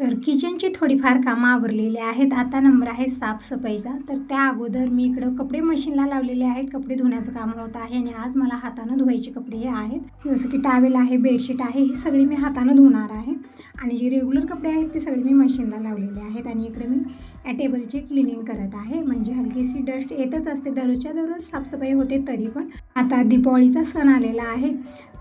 तर किचनची थोडीफार कामं आवरलेली आहेत. आता नंबर आहे साफसफाईचा. तर त्या अगोदर मी इकडं कपडे मशीनला लावलेले आहेत. कपडे धुण्याचं काम होत आहे आणि आज मला हातानं धुवायचे कपडे हे आहेत. जसं की टावेल आहे बेडशीट आहे ही सगळी मी हातानं धुणार आहे. आणि जे रेग्युलर कपडे आहेत ते सगळे मी मशीनला लावलेले आहेत. आणि इकडे मी या टेबलची क्लिनिंग करत आहे. म्हणजे हलकीशी डस्ट येतच असते. दररोजच्या दररोज साफसफाई होते तरी पण. आता दीपावळीचा सण आलेला आहे.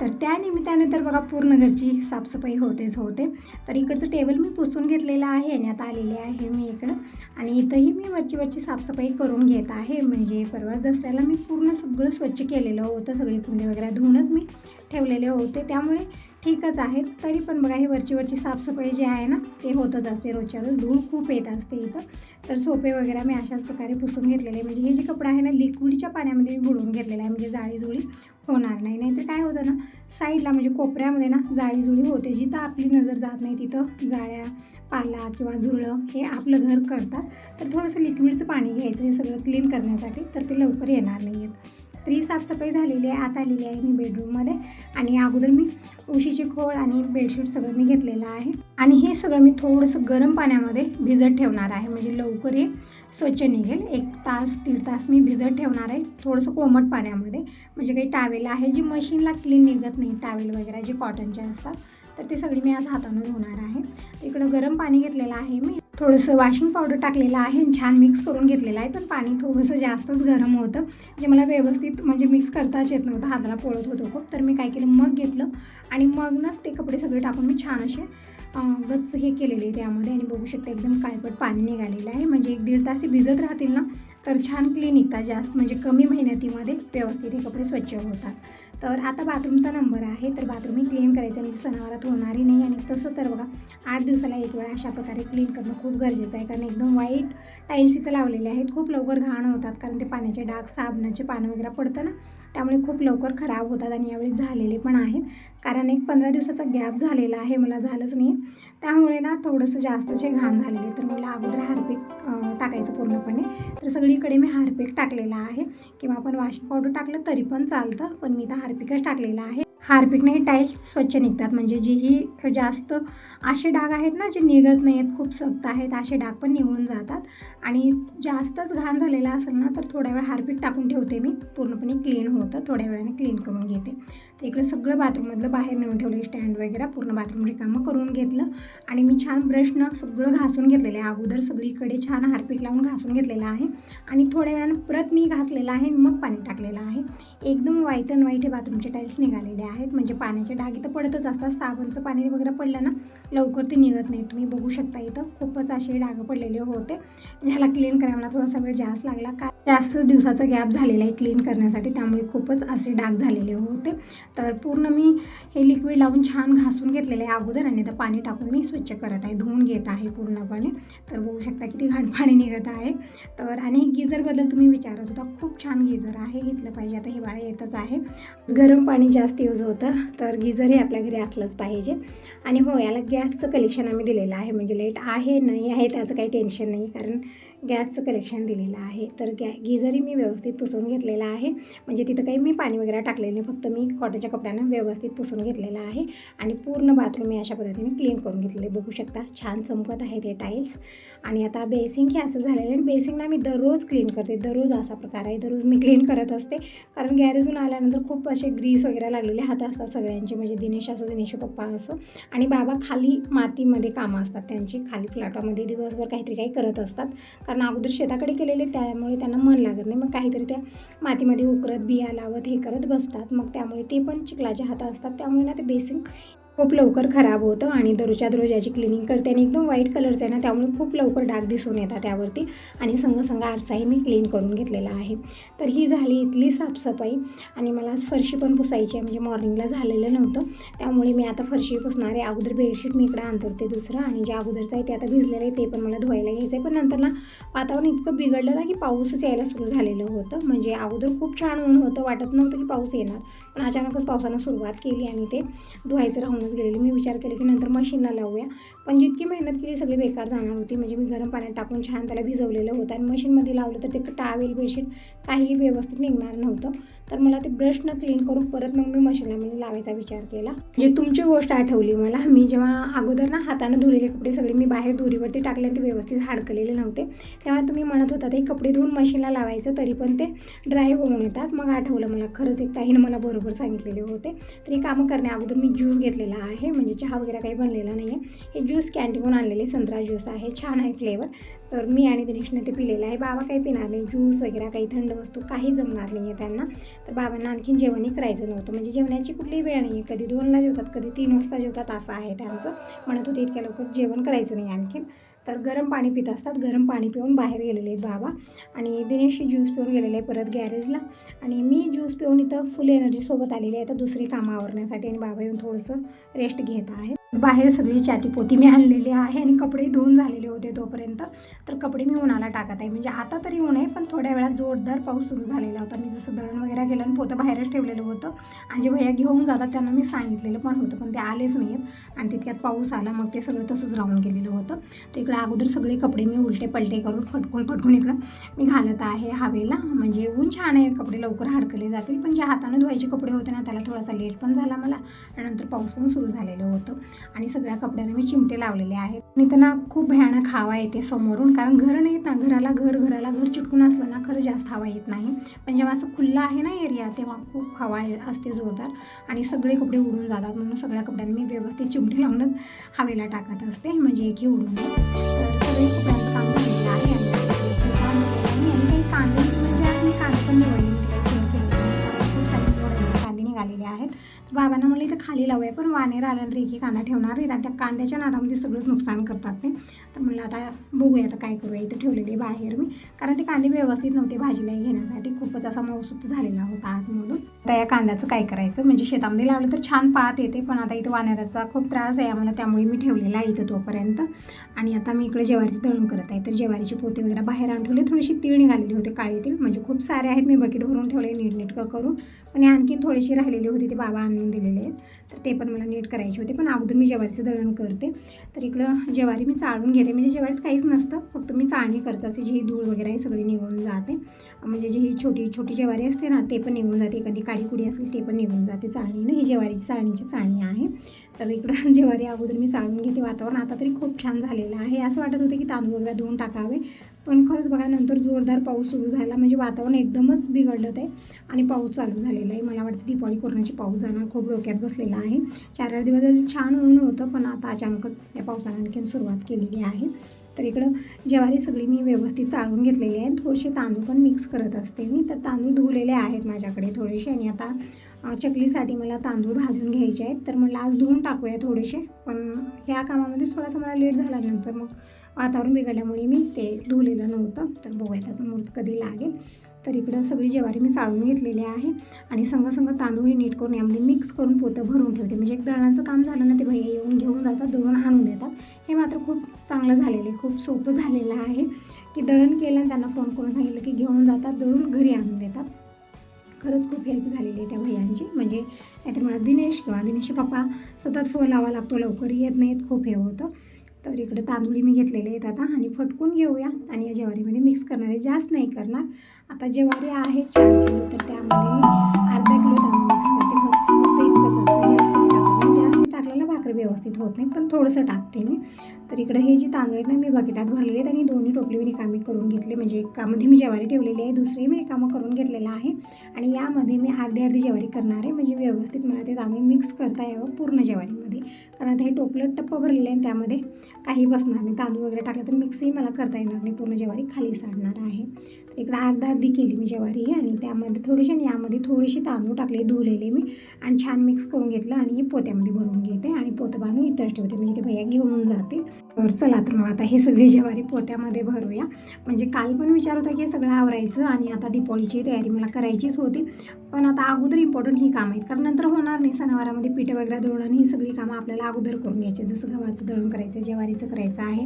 तर त्या निमित्ताने तर बघा पूर्ण घरची साफसफाई होतेच होते. तर इकडचं टेबल मी पुसून घेतलेलं आहे आणि आता आलेले आहे मी इकडं. आणि इथंही मी वरची वरची साफसफाई करून घेत आहे. म्हणजे परवाच दसऱ्याला मी पूर्ण सगळं स्वच्छ केलेलं होतं सगळे कुंडे वगैरे धुवूनच मी ठेवलेले होते. त्यामुळे ठीकच आहे तरी पण बघा हे वरची वरची साफसफाई जी आहे ना ते होतच असते रोजच्या रोज धूळ खूप येत असते इथं. तर सोपे वगैरे मी अशाच प्रकारे पुसून घेतलेले. आहे म्हणजे हे जे कपडे आहे ना लिक्विडच्या पाण्यामध्ये मी बुडवून घेतलेलं आहे. म्हणजे जाळी जुळी होणार नाही. नाहीतर काय होतं ना साईडला म्हणजे कोपऱ्यामध्ये ना जाळी जुळी होते जिथं आपली नजर जात नाही तिथं. जाळ्या पाला किंवा झुरळं हे आपलं घर करतात. तर थोडंसं लिक्विडचं पाणी घ्यायचं हे सगळं क्लीन करण्यासाठी तर ते लवकर येणार नाही आहेत तर साफसफाई झालेली आहे आता आलेली आहे मी बेडरूममध्ये आणि अगोदर मी उशीची खोळ आणि बेडशीट सगळं मी घेतलेलं आहे. आणि हे सगळं मी थोडंसं गरम पाण्यामध्ये भिजत ठेवणार आहे. म्हणजे लवकर हे स्वच्छ निघेल. एक तास दीड तास मी भिजत ठेवणार आहे. थोडंसं कोमट पाण्यामध्ये. म्हणजे काही टावेल आहे जी मशीनला क्लीन निघत नाही. टावेल वगैरे जे कॉटनचे असतात. तर ते सगळी मी आज हातानं धुणार आहे. इकडं गरम पाणी घेतलेलं आहे मी. थोडंसं वॉशिंग पावडर टाकलेलं आहे आणि छान मिक्स करून घेतलेलं आहे. पण पाणी थोडंसं जास्तच गरम होतं. जे मला व्यवस्थित म्हणजे मिक्स करताच येत नव्हतं. हाताला पोळत होतो खूप. तर मी काय केलं? मग घेतलं. आणि मगनंच ते कपडे सगळे टाकून मी छान असे गच्च हे केलेले आहे त्यामध्ये. आणि बघू शकता एकदम काळपट पाणी निघालेलं आहे. म्हणजे एक दीड तास हे भिजत राहतील ना तर छान क्लीन निघतात जास्त. म्हणजे कमी मेहनतीमध्ये व्यवस्थित हे कपडे स्वच्छ होतात. तर आता बाथरूमचा नंबर आहे तर बाथरूम ही क्लीन करायचं म्हणजे सणावारात होणारही नाही आणि तसं तर बघा आठ दिवसाला एक वेळा अशा प्रकारे क्लीन करणं खूप गरजेचं आहे. कारण एकदम वाईट टाईल्स इथं लावलेले आहेत. खूप लवकर घाण होतात कारण ते पाण्याचे डाग साबणाचे पानं वगैरे पडतं ना. त्यामुळे खूप लवकर खराब होतात आणि यावेळी झालेले पण आहेत. कारण एक पंधरा दिवसाचा गॅप झालेला आहे मला झालंच नाही. त्यामुळे ना थोडंसं जास्तचे घाण झालेले तर मला अगोदर हारपेक टाकायचं पूर्णपणे. तर सगळीकडे मी हारपेक टाकलेला आहे. किंवा आपण वॉशिंग पावडर टाकलं तरी पण चालतं पण मी तर हारपेकच टाकलेला आहे. हार्पिकने हे टाईल्स स्वच्छ निघतात. म्हणजे जी ही जास्त असे डाग आहेत ना जे निघत नाही आहेत खूप सक्त आहेत असे डाग पण निघून जातात. आणि जास्तच घाण झालेला असेल ना तर थोड्या वेळ हार्पिक टाकून ठेवते मी. पूर्णपणे क्लीन होतं. थोड्या वेळाने क्लीन करून घेते. तर इकडे सगळं बाथरूममधलं बाहेर नेऊन ठेवले स्टँड वगैरे. पूर्ण बाथरूम रिकामं करून घेतलं. आणि मी छान ब्रशनं सगळं घासून घेतलेलं आहे. अगोदर सगळीकडे छान हार्पिक लावून घासून घेतलेलं आहे. आणि थोड्या वेळानं परत मी घासलेलं आहे मग पाणी टाकलेलं आहे. एकदम व्हाईट अँड व्हाईट हे बाथरूमचे टाईल्स निघालेले आहेत. म्हणजे पाण्याचे डागे तर पडतच असतात. साबणचं पाणी वगैरे पडलं ना लवकर ते निघत नाही. तुम्ही बघू शकता इथं खूपच असे डाग पडलेले होते. ज्याला क्लीन करायला मला थोडासा वेळ जास्त लागला. का जास्त दिवसाचा गॅप झालेला आहे क्लीन करण्यासाठी. त्यामुळे खूपच असे डाग झालेले होते. तर पूर्ण मी हे लिक्विड लावून छान घासून घेतलेले आहे अगोदर आणि आता पाणी टाकून मी स्वच्छ करत आहे. धुवून घेत आहे पूर्णपणे. तर बघू शकता किती घाण पाणी निघत आहे. तर आणि गिझरबद्दल तुम्ही विचारत होता. खूप छान गिझर आहे. घेतलं पाहिजे. आता हिवाळा येतच आहे. गरम पाणी जास्त यूज होतं तर गिझर हे आपल्या घरी असलंच पाहिजे. आणि हो याला गॅसचं कलेक्शन आम्ही दिलेलं आहे. म्हणजे लाइट आहे नाही आहे त्याचं काही टेन्शन नाही. कारण गॅसचं कलेक्शन दिलेलं आहे. तर गॅ गिझरही मी व्यवस्थित पुसून घेतलेला आहे म्हणजे तिथं काही मी पाणी वगैरे टाकलेलं नाही फक्त मी कॉटनच्या कपड्यानं व्यवस्थित पुसून घेतलेलं आहे आणि पूर्ण बाथरूम मी अशा पद्धतीने क्लीन करून घेतलेले बघू शकता छान चमकत आहे ते टाईल्स आणि आता बेसिंग हे असं झालेलं आहे आणि बेसिंगला मी दररोज क्लीन करते. दररोज असा प्रकार आहे दररोज मी क्लीन करत असते. कारण गॅरेजून आल्यानंतर खूप असे ग्रीस वगैरे लागलेले हात असतात सगळ्यांचे म्हणजे दिनेश असो दिनेश पप्पा असो. आणि बाबा खाली मातीमध्ये कामं असतात त्यांची खाली फ्लॅटामध्ये दिवसभर काहीतरी काही करत असतात. कारण अगोदर शेताकडे केलेले त्यामुळे त्यांना मन लागत नाही. मग काहीतरी त्या मातीमध्ये उकरत बिया लावत हे करत बसतात. मग त्यामुळे ते पण चिखलाच्या हातात असतात. त्यामुळे ना ते बेसिंग खूप लवकर खराब होतं आणि दररोजच्या दररोज याची क्लिनिंग करते आणि एकदम व्हाईट कलरचं आहे ना त्यामुळे खूप लवकर डाग दिसून येतात त्यावरती आणि संग संग आरसाही मी क्लीन करून घेतलेला आहे. तर ही झाली इथली साफसफाई आणि मला फरशी पण पुसायची आहे म्हणजे मॉर्निंगला झालेलं नव्हतं. त्यामुळे मी आता फरशी पुसणार आहे. अगोदर बेडशीट मी इकडे अंतरते दुसरं आणि जे अगोदरचं आहे ते आता भिजलेलं आहे ते पण मला धुवायला घ्यायचं आहे पण नंतर ना वातावरण इतकं बिघडलं ना की पाऊसच यायला सुरू झालेलं होतं. म्हणजे अगोदर खूप छान ऊन होतं वाटत नव्हतं की पाऊस येणार. पण अचानकच पावसानं सुरुवात केली आणि ते धुवायचं राहून लावूनच गेलेली. मी विचार केला की नंतर मशीनला लावूया. पण जितकी मेहनत केली सगळी बेकार जाणार होती. म्हणजे मी गरम पाण्यात टाकून छान त्याला भिजवलेलं होतं. आणि मशीनमध्ये लावलं तर ते टावेल बेडशीट काहीही व्यवस्थित निघणार नव्हतं. तर मला ते ब्रशनं क्लीन करून परत मग मी मशीनमध्ये लावायचा विचार केला. म्हणजे तुमची गोष्ट आठवली मला. मी जेव्हा अगोदर ना हातानं धुलेले कपडे सगळे मी बाहेर दोरीवरती टाकले आणि ते व्यवस्थित हाडकलेले नव्हते तेव्हा तुम्ही म्हणत होता ते कपडे धुवून मशीनला लावायचं तरी पण ते ड्राय होऊन येतात. मग आठवलं मला. खरंच एक ताईनं मला बरोबर सांगितलेले होते. तर हे कामं करण्या अगोदर मी ज्यूस घेतलेला आहे. म्हणजे चहा वगैरे काही बनलेला नाही आहे हे ज्यूस कॅन्टीनहून आणलेले संत्रा ज्यूस आहे. छान आहे फ्लेवर तर मी आणि दिनेशने ते पिलेलं आहे. बाबा काही पिणार नाही. ज्यूस वगैरे काही थंड वस्तू काही जमणार नाही आहे त्यांना. तर बाबांना आणखीन जेवणही करायचं नव्हतं. म्हणजे जेवणाची कुठलीही वेळ नाही आहे कधी दोनला जेवतात कधी तीन वाजता जेवतात असं आहे त्यांचं. म्हणत होते इतक्या लवकर जेवण करायचं नाही आणखीन. तर गरम पाणी पित असतात. गरम पाणी पिऊन बाहेर गेलेले आहेत बाबा. आणि दिनेशशी ज्यूस पिऊन गेलेले आहे परत गॅरेजला. आणि मी ज्यूस पिऊन इथं फुल एनर्जीसोबत आलेली आहे. तर दुसरी कामं आवरण्यासाठी आणि बाबा येऊन थोडंसं रेस्ट घेत आहे बाहेर सगळी चातीपोती मी आणलेली आहे आणि कपडे धुवून झालेले होते तोपर्यंत. तर कपडे मी उन्हाला टाकत आहे. म्हणजे आता तरी ऊन आहे पण थोड्या वेळात जोरदार पाऊस सुरू झालेला होता. मी जसं दळण वगैरे गेलं आणि पोतं बाहेरच ठेवलेलं होतं. आणि जे भैया घेऊन जातात त्यांना मी सांगितलेलं पण होतं पण ते आलेच नाहीत आणि तितक्यात पाऊस आला मग ते सगळं तसंच राहून गेलेलं होतं. तर इकडं अगोदर सगळे कपडे मी उलटे पलटे करून फटकून फटकून इकडं मी घालत आहे हवेला. म्हणजे ऊन छान आहे कपडे लवकर हाडकले जातील पण जे हाताने धुवायचे कपडे होते ना त्याला थोडासा लेट पण झाला मला. आणि नंतर पाऊस पण सुरू झालेलं होतं. आणि सगळ्या कपड्यांना मी चिमटे लावलेले आहेत. आणि त्यांना खूप भयानक हवा येते समोरून कारण घर नाहीत ना. घराला घर घराला घर चिटकून असलं ना खरं जास्त हवा येत नाही. पण जेव्हा असं खुल्ला आहे ना एरिया तेव्हा खूप हवा आहे- असते जोरदार. आणि सगळे कपडे उडून जातात म्हणून सगळ्या कपड्यांना मी व्यवस्थित चिमटे लावूनच हवेला टाकत असते म्हणजे एकही उडून तर सगळे कपड्यांचं काम झालेलं आहे आणि कांदे म्हणजे आज मी कांदे पण निवडले. खूप सारे कांदे निघालेले आहेत. बाबांना म्हणलं इथं खाली लावूया पण वानेर आल्यानंतर एक कांदा ठेवणार आहेत आणि त्या कांद्याच्या नादामध्ये सगळंच नुकसान करतात ते. तर म्हणलं आता बघूया आता काय करूया इथं ठेवलेले बाहेर मी. कारण ते कांदे व्यवस्थित नव्हते भाजीला घेण्यासाठी खूपच असा मौसूत झालेला होता आतमधून. आता या कांद्याचं काय करायचं? म्हणजे शेतामध्ये लावलं तर छान पाहत येते पण आता इथं वानेराचा खूप त्रास आहे आम्हाला त्यामुळे मी ठेवलेला आहे इथं तोपर्यंत. आणि आता मी इकडे ज्वारीचं दळण करत आहे तर ज्वारीचे पोते वगैरे बाहेर आणून ठेवले. थोडीशी तीळ निघालेली होते काळी तीळ म्हणजे खूप सारे आहेत मी बकेट भरून ठेवले नीटनेटकं करून. पण आणखी आणखीन थोडीशी राहिलेली होती ते बाबा आणून दिलेले आहेत. तर ते पण मला नीट करायचे होते पण अगोदर मी ज्वारीचं दळण करते. तर इकडं ज्वारी मी चाळून घेते म्हणजे ज्वारीत काहीच नसतं फक्त मी चाळणी करत असे जी ही धूळ वगैरे आहे सगळी निघून जाते. म्हणजे जी ही छोटी छोटी ज्वारी असते ना ते पण निघून जाते एखादी काडीकुडी असेल ते पण निघून जाते चाळणीनं. ही ज्वारीची चाळणीची चाळणी आहे. तर इकडं ज्वारी अगोदर मी चाळून घेते वातावरण आता तरी खूप छान झालेलं आहे. असं वाटत होतं की तांदूळ वगैरे धुवून टाकावे पण खरंच बघा नंतर जोरदार पाऊस सुरू झाला. म्हणजे वातावरण एकदमच बिघडलं आहे आणि पाऊस चालू झालेला आहे. मला वाटतं दिपावली कोरोनाची पाऊस जाणार खूप डोक्यात बसलेला आहे. चार आठ दिवस छान ऊन होतं पण आता अचानकच या पावसानं आणखीन सुरुवात केलेली आहे. तर इकडं ज्वारी सगळी मी व्यवस्थित चाळून घेतलेली आहे. थोडेसे तांदूळ पण मिक्स करत असते मी. तर तांदूळ धुवलेले आहेत माझ्याकडे थोडेसे आणि आता चकलीसाठी मला तांदूळ भाजून घ्यायचे आहेत. तर मला आज धुवून टाकूया थोडेसे पण ह्या कामामध्येच थोडासा मला लेट झाल्यानंतर मग वातावरण बिघडल्यामुळे मी ते धुवलेलं नव्हतं. तर बघूया त्याचं मुहूर्त कधी लागेल. तर इकडं सगळी ज्वारी मी चाळून घेतलेली आहे. आणि संग संग तांदूळ नीट करून यामध्ये मिक्स करून पोतं भरून ठेवते. म्हणजे एक दळणाचं काम झालं ना ते भैया येऊन घेऊन जातात दळून आणून देतात. हे मात्र खूप चांगलं झालेलं आहे. खूप सोपं झालेलं आहे. की दळण केलं आणि त्यांना फोन करून सांगितलं की घेऊन जातात दळून घरी आणून देतात. खरंच खूप हेल्प झालेली आहे त्या भैयांची. म्हणजे नाहीतर मला दिनेश किंवा दिनेशचे पप्पा सतत फोन लावा लागतो लवकर येत नाहीत खूप हे होतं. तर इकडे तांदूळी मी घेतलेले आहेत आता. आणि फटकून घेऊया. आणि या ज्वारीमध्ये मिक्स करणार आहे जास्त नाही करणार. आता ज्वारी आहे चार किलो तर त्यामध्ये अर्धा किलो तांदूळ मिक्स करते. फक्त इतकंच असतं. जास्त जास्त टाकलेलं भाकरी व्यवस्थित होत नाही पण थोडंसं टाकते मी. तर इकडे हे जे तांदूळ आहेत ना मी बकेटात भरलेले आहेत. आणि दोन्ही टोपली मी रिकामी करून घेतले. म्हणजे एकामध्ये मी ज्वारी ठेवलेली आहे दुसरी मी रिकामं करून घेतलेलं आहे. आणि यामध्ये मी अर्धी अर्धी ज्वारी करणार आहे. म्हणजे व्यवस्थित मला ते तांदूळ मिक्स करता यावं. पूर्ण ज्वारी. ज्वारीमध्ये कारण आता हे टोपलं टप्प भरलेलं आहे आणि त्यामध्ये काही बसणार नाही. तांदूळ वगैरे टाकलं तर मिक्सही मला करता येणार नाही. पूर्ण ज्वारी खाली साडणार आहे. तर इकडं अर्धा अर्धी केली मी ज्वारी आणि त्यामध्ये थोडीशी आणि यामध्ये थोडीशी तांदूळ टाकले धुवलेले मी आणि छान मिक्स करून घेतलं आणि हे पोत्यामध्ये भरून घेते आणि पोतं बांधून इथंच ठेवते. म्हणजे ते भैया घेऊन जाते तर चला तर मग आता हे सगळी ज्वारी पोत्यामध्ये भरूया. म्हणजे काल पण विचार होता की हे सगळं आवरायचं आणि आता दीपावलीची तयारी मला करायचीच होती. पण आता अगोदर इम्पॉर्टंट ही काम आहेत. कारण नंतर होणार नाही. सणावारामध्ये पीठ वगैरे दळून आणि ही सगळी कामं आपल्याला अगोदर करून घ्यायचे. जसं गव्हाचं दळण करायचं ज्वारीचं करायचं आहे.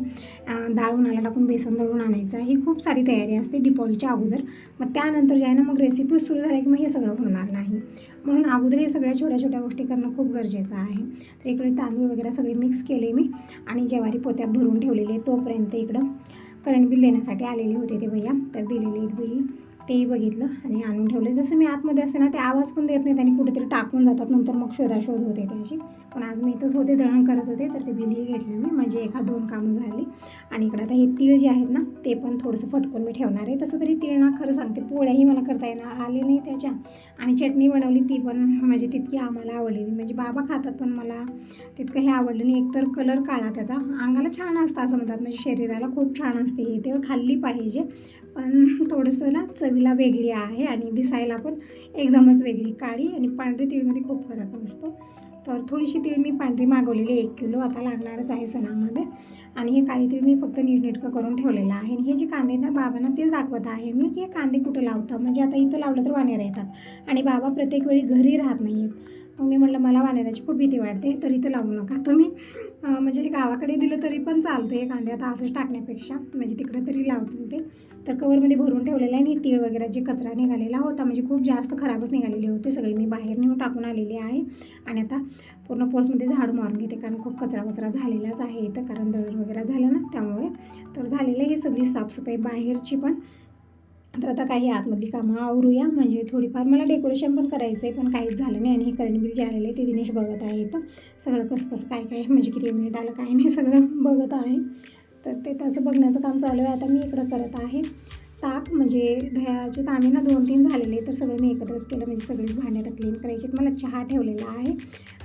डाळ उन्हाला टाकून बेसन दळून आणायचं. ही खूप सारी तयारी असते दीपावलीच्या अगोदर. मग त्यानंतर जे आहे ना मग रेसिपी सुरू झाल्या की मग हे सगळं होणार नाही. म्हणून अगोदर हे सगळ्या छोट्या छोट्या गोष्टी करणं खूप गरजेचं आहे. तर इकडे तांदूळ वगैरे सगळे मिक्स केले मी आणि ज्वारी पोत्यात भरून ठेवलेले तोपर्यंत इकडं करंट बिल देण्यासाठी आलेले होते ते भैया. तर दिलेले आहेत बिल. तेही बघितलं आणि आणून ठेवले. जसं मी आतमध्ये असते ना ते आवाज पण देत नाहीत आणि कुठेतरी टाकून जातात. नंतर मग शोधाशोध होते त्याची. पण आज मी इथंच होते दळण करत होते. तर ते बिली घेतली मी. म्हणजे एखाद दोन कामं झाली. आणि इकडं आता हे तीळ जे आहेत ना ते पण थोडंसं फटकून मी ठेवणार आहे. तसं तरी तीळ ना खरं सांगते पोळ्याही मला करता येणार आले नाही त्याच्या. आणि चटणी बनवली ती पण म्हणजे तितकी आम्हाला आवडलेली म्हणजे बाबा खातात पण मला तितकं हे आवडलं नाही. एकतर कलर काळा त्याचा. अंगाला छान असतं असं म्हणतात. म्हणजे शरीराला खूप छान असते हे. तेळ खाल्ली पाहिजे. पण थोडंसं ना चवी चवीला वेगळी आहे आणि दिसायला पण एकदमच वेगळी काळी आणि पांढरी तिळमध्ये खूप फरक असतो. तर थोडीशी तीळ मी पांढरी मागवलेली एक किलो. आता लागणारच आहे सणामध्ये. आणि हे काळी तीळ मी फक्त नीटनेटकं करून ठेवलेलं आहे. आणि हे जे कांदे ना बाबांना तेच दाखवत आहे. मी की हे कांदे कुठं लावतं? म्हणजे आता इथं लावलं तर वानेर येतात आणि बाबा प्रत्येक वेळी घरी राहत नाही आहेत मी म्हटलं मला वानेराची खूप भीती वाटते तर इथं लावू नका. तुम्ही म्हणजे गावाकडे दिलं तरी पण चालतं आहे कांदे आता असंच टाकण्यापेक्षा म्हणजे तिकडे तरी लावतील ते. तर कवरमध्ये भरून ठेवलेलं आहे आणि तीळ वगैरे जे कचरा निघालेला होता म्हणजे खूप जास्त खराबच निघालेले होते सगळे. मी बाहेर नेऊन टाकून आलेले आहे. आणि आता पूर्ण पोर्समध्ये झाड मारून घेते कारण खूप कचरा वचरा झालेलाच आहे इथं कारण दळण वगैरे झालं ना त्यामुळे. तर झालेलं आहे सगळी साफसफाई बाहेरची पण. तर आता काही आतमधली कामं आवरूया. म्हणजे थोडीफार मला डेकोरेशन पण करायचं आहे पण काहीच झालं नाही. आणि हे करंट बिल जे आलेलं आहे ते दिनेश बघत आहे तर सगळं कसं कसं काय काय म्हणजे किती मिनिट आलं काय नाही सगळं बघत आहे. तर ते त्याचं बघण्याचं काम चालू आहे. आता मी इकडं करत आहे. ताक म्हणजे दह्याचे तामे ना दोन तीन झालेले तर सगळं मी एकत्रच केलं. म्हणजे सगळीच भांड्याला क्लीन करायची मला चहा ठेवलेला आहे.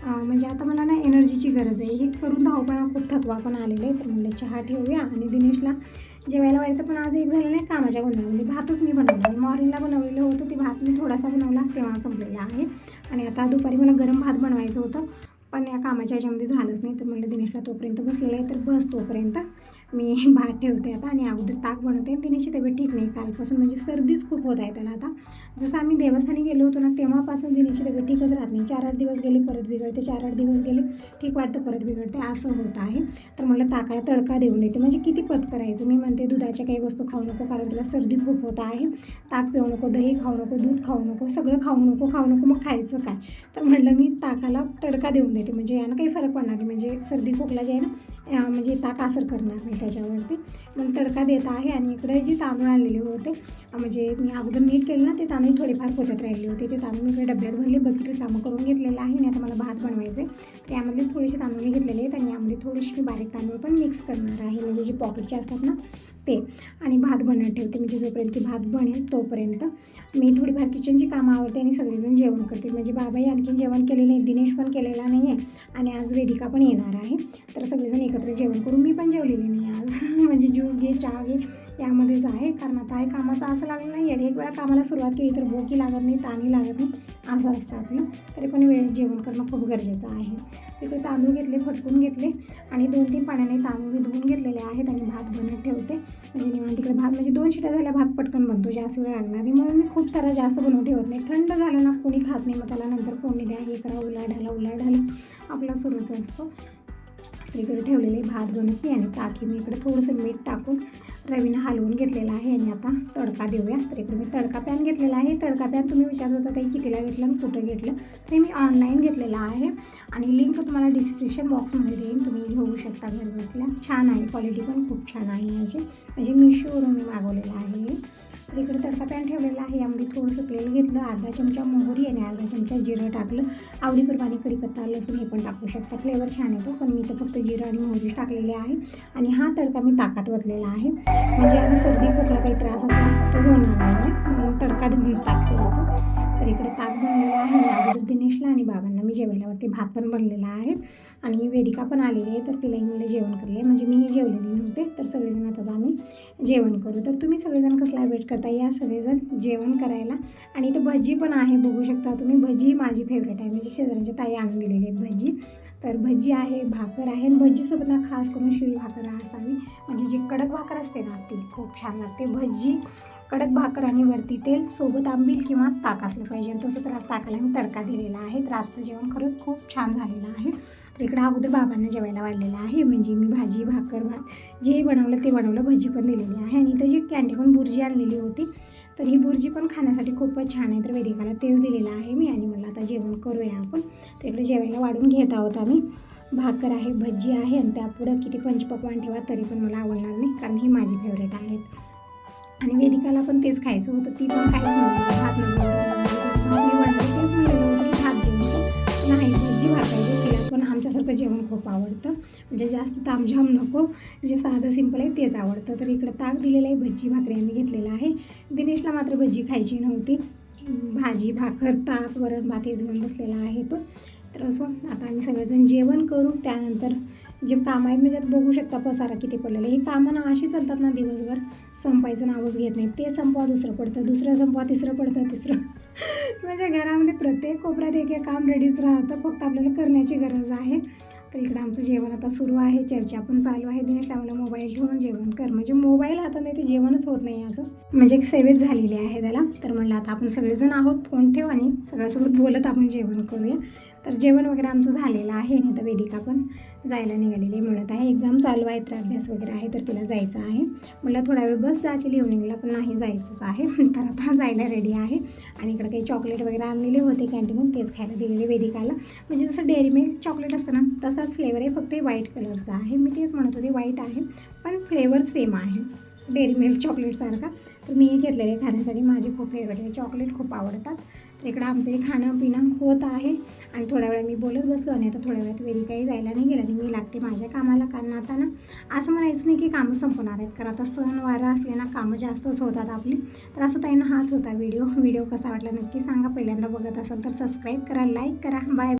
म्हणजे आता मला ना एनर्जीची गरज आहे. हे करून धावपणा खूप थकवा पण आलेला आहे. तर म्हणलं चहा ठेवूया. आणि दिनेशला जेवायला व्हायचं पण आज एक झालं नाही कामाच्या गोंधळामध्ये. भातच मी बनवला मॉर्निंगला बनवलेलं होतं ते भात मी थोडासा बनवला तेव्हा संपलेला आहे. आणि आता दुपारी मला गरम भात बनवायचं होतं पण या कामाच्या ह्याच्यामध्ये झालंच नाही. तर म्हणलं दिनेशला तोपर्यंत बसलेलं आहे तर बस तोपर्यंत. मी भात ठेवते आता आणि अगोदर ताक बनवते आणि तब्येत ठीक नाही कालपासून. म्हणजे सर्दीच खूप होत आहे त्याला आता. जसं आम्ही देवस्थानी गेलो होतो ना तेव्हापासून तिनेची तब्येत ठीकच राहत नाही. चार आठ दिवस गेले परत बिघडते चार आठ दिवस गेले ठीक वाटतं परत बिघडते असं होत आहे. तर मला ताकाला तडका देऊन देते. म्हणजे किती पत करायचं मी म्हणते दुधाच्या काही वस्तू खाऊ नको कारण तुला सर्दी खूप होत आहे. ताक पिऊ नको दही खाऊ नको दूध खाऊ नको सगळं खाऊ नको खाऊ नको मग खायचं काय? तर म्हटलं मी ताकाला तडका देऊन देते. म्हणजे यानं काही फरक पडणार नाही. म्हणजे सर्दी खोकला जे आहे ना म्हणजे ताक आसर करणार नाही त्याच्यावरती. मग तडका देत आहे आणि इकडे जे तांदूळ आणलेले होते म्हणजे मी अगोदर नीट केलं ना ते तांदूळ थोडेफार पोत्यात राहिले होते. ते तांदूळ मी डब्यात भरले बकेट कामं करून घेतलेलं आहे आणि आता मला भात बनवायचे त्यामधलेच थोडेसे तांदूळ मी घेतलेले आहेत आणि यामध्ये थोडीशी मी बारीक तांदूळ पण मिक्स करणार आहे. म्हणजे जे पॉकेटचे असतात ना ते आणि भात बनवत ठेवते म्हणजे जोपर्यंत की भात बनेल तोपर्यंत. मी थोडीफार किचनची कामं आवडते आणि सगळेजण जेवण करते. म्हणजे बाबाही आणखीन जेवण केलेलं नाही दिनेश पण केलेला नाही आहे आणि आज वेदिका पण येणार आहे. तर सगळेजण एकत्र जेवण करून मी पण जेवलेली नाही आज. म्हणजे ज्यूस घे चहा घे यामध्येच आहे कारण आता आहे कामाचं असं लागलं नाही येडे एक वेळा कामाला सुरुवात केली तर भूकही लागत नाही ताणी लागत नाही असं असतं आपलं. तरी पण वेळेत जेवण करणं खूप गरजेचं आहे. तिकडे तांदूळ घेतले फटकून घेतले आणि दोन तीन पाण्याने तांदूळ मी धुवून घेतलेले आहेत आणि भात बनवून ठेवते. म्हणजे निवांत तिकडे भात म्हणजे दोन शिट्या झाल्या भात पटकन बनतो. जास्त वेळ लागणार नाही. म्हणून मी खूप सारा जास्त बनवून ठेवत नाही. थंड झालं ना कोणी खात नाही. मग त्याला नंतर फोडणी द्या हे करा उलाढाला उलाढाला आपला सुरूच असतो. इकडे ठेवलेले भात बनवते आणि टाकी मी इकडे थोडंसं मीठ टाकून रवीनं हलवून घेतलेला आहे आणि आता तडका देऊया. तर इकडे मी तडका पॅन घेतलेला आहे. तडका पॅन तुम्ही विचारत होता ताई कितीला घेतलं आणि कुठं घेतलं? ते मी ऑनलाईन घेतलेलं आहे. आणि लिंक तुम्हाला डिस्क्रिप्शन बॉक्समध्ये देईन. तुम्ही घेऊ शकता घर बसल्या छान आहे. क्वालिटी पण खूप छान आहे याची. म्हणजे मिशोवरून मी मागवलेलं आहे तर इकडे तडका पॅन ठेवलेला आहे. यामध्ये थोडंसं तेल घेतलं अर्धा चमचा मोहरी आणि अर्धा चमचा जिरं टाकलं. आवडीप्रमाणे कढीपत्ता लसूण हे पण टाकू शकता. फ्लेवर छान येतो पण मी तर फक्त जिरं आणि मोहरी टाकलेले आहे. आणि हा तडका मी ताकात वतलेला आहे. म्हणजे आणि सर्दी खोकला काही त्रास असला तो होणार नाही आहे तडका धुवून टाकते आहे आणि दिनेशला आणि बाबांना. मी जेवायला वाटते भात पण बनलेला आहे आणि वेदिका पण आलेली आहे तर तिलाही मुलं जेवण करले म्हणजे मीही जेवलेली नव्हते तर सगळेजण आता आम्ही जेवण करू. तर तुम्ही सगळेजण कसला वेट करता? या सगळेजण जेवण करायला. आणि इथं भजी पण आहे बघू शकता तुम्ही. भजी माझी फेवरेट आहे. म्हणजे शेजाऱ्यांच्या ताई आणून दिलेली आहेत भजी. तर भजी आहे भाकर आहे. आणि भजीसोबत ना खास करून शिळी भाकर असावी. म्हणजे जी कडक भाकर असते ना ती खूप छान लागते. भजी कडक भाकर आणि वरती तेल सोबत आंबील किंवा ताक असलं पाहिजे. तसं तर आज ताकाला मी तडका दिलेला आहे. तर आजचं जेवण खरंच खूप छान झालेलं आहे. तर इकडं अगोदर बाबांना जेवायला वाढलेलं आहे. म्हणजे मी भाजी भाकर भात जे बनवलं ते बनवलं भजी पण दिलेली आहे. आणि इथं जी कॅन्टीकडून बुर्जी आणलेली होती तर ही बुर्जी पण खाण्यासाठी खूपच छान आहे. तर वेदिकाला तेच दिलेलं आहे मी. आणि म्हणलं आता जेवण करूया आपण. तर इकडे जेवायला वाढून घेत आहोत आम्ही. भाकर आहे भजी आहे. आणि त्यापुढं किती पंचपकवान ठेवा तरी पण मला आवडणार नाही कारण ही माझी फेवरेट आहेत. आणि वेदिकाला पण तेच खायचं होतं. ती पण काहीच नव्हतं. भात तेच म्हणलेलं होतं की भात जेवण नाही भजी भाकायची तिला पण आमच्यासारखं जेवण खूप आवडतं. म्हणजे जास्त तामझाम नको. जे साधं सिंपल आहे तेच आवडतं. तर इकडं ताक दिलेलं आहे. भजी भाकरी आम्ही घेतलेलं आहे. दिनेशला मात्र भजी खायची नव्हती. भाजी भाकर ताक वरण भात हेच घेऊन बसलेला आहे तो. तर असो आता आम्ही सगळेजण जेवण करू. त्यानंतर जे कामं आहेत म्हणजे आता बघू शकता पसारा किती पडलेलं ही कामं ना अशी चालतात ना दिवसभर संपायचं नावच घेत नाही ते संपवा दुसरं पडतं दुसरं संपवा तिसरं पडतं तिसरं. म्हणजे घरामध्ये प्रत्येक कोपऱ्यात एक एक काम रेडीच राहतं फक्त आपल्याला करण्याची गरज आहे. तर इकडं आमचं जेवण आता सुरू आहे. चर्चा पण चालू आहे. दिनेश लावलं मोबाईल ठेवून जेवण कर. म्हणजे मोबाईल हातात नाही ते जेवणच होत नाही याचं. म्हणजे एक सेवेच झालेली आहे त्याला. तर म्हणलं आता आपण सगळेजण आहोत. फोन ठेव आणि सगळ्यासोबत बोलत आपण जेवण करूया. तर जेवण वगैरे आमचं झालेलं आहे. आणि आता वेदिका पण जायला निघालेली म्हणत आहे. एक्झाम चालू आहे. तर अभ्यास वगैरे आहे. तर तिला जायचं आहे. म्हटलं थोडा वेळ बस. जायची इव्हनिंगला पण नाही जायचंच आहे. तर आता जायला रेडी आहे. आणि इकडं काही चॉकलेट वगैरे आणलेले होते कॅन्टीनमधून तेच खायला दिलेले वेदिकाला. म्हणजे जसं डेअरी मिल्क चॉकलेट असतं ना तसं तसाच फ्लेवर आहे फक्त व्हाईट कलरचा आहे. मी तेच म्हणत होते व्हाईट आहे पण फ्लेवर सेम आहे. डेअरी मिल्क चॉकलेटसारखा तर मी घेतलेले खाण्यासाठी. माझे खूप फेवरेट आहे. चॉकलेट खूप आवडतात. तर इकडं आमचं हे खाणं पिणं होत आहे. आणि थोड्या वेळा मी बोलत बसलो आणि आता थोड्या वेळात वेदिकाही जायला नाही गेला आणि मी लागते माझ्या कामाला कारण आता ना असं म्हणायचं नाही की कामं संपणार आहेत. कारण आता सण वारा असले ना कामं जास्तच होतात आपली. तर असं ताईनं हाच होता व्हिडिओ व्हिडिओ कसा वाटला नक्की सांगा. पहिल्यांदा बघत असाल तर सबस्क्राईब करा लाईक करा. बाय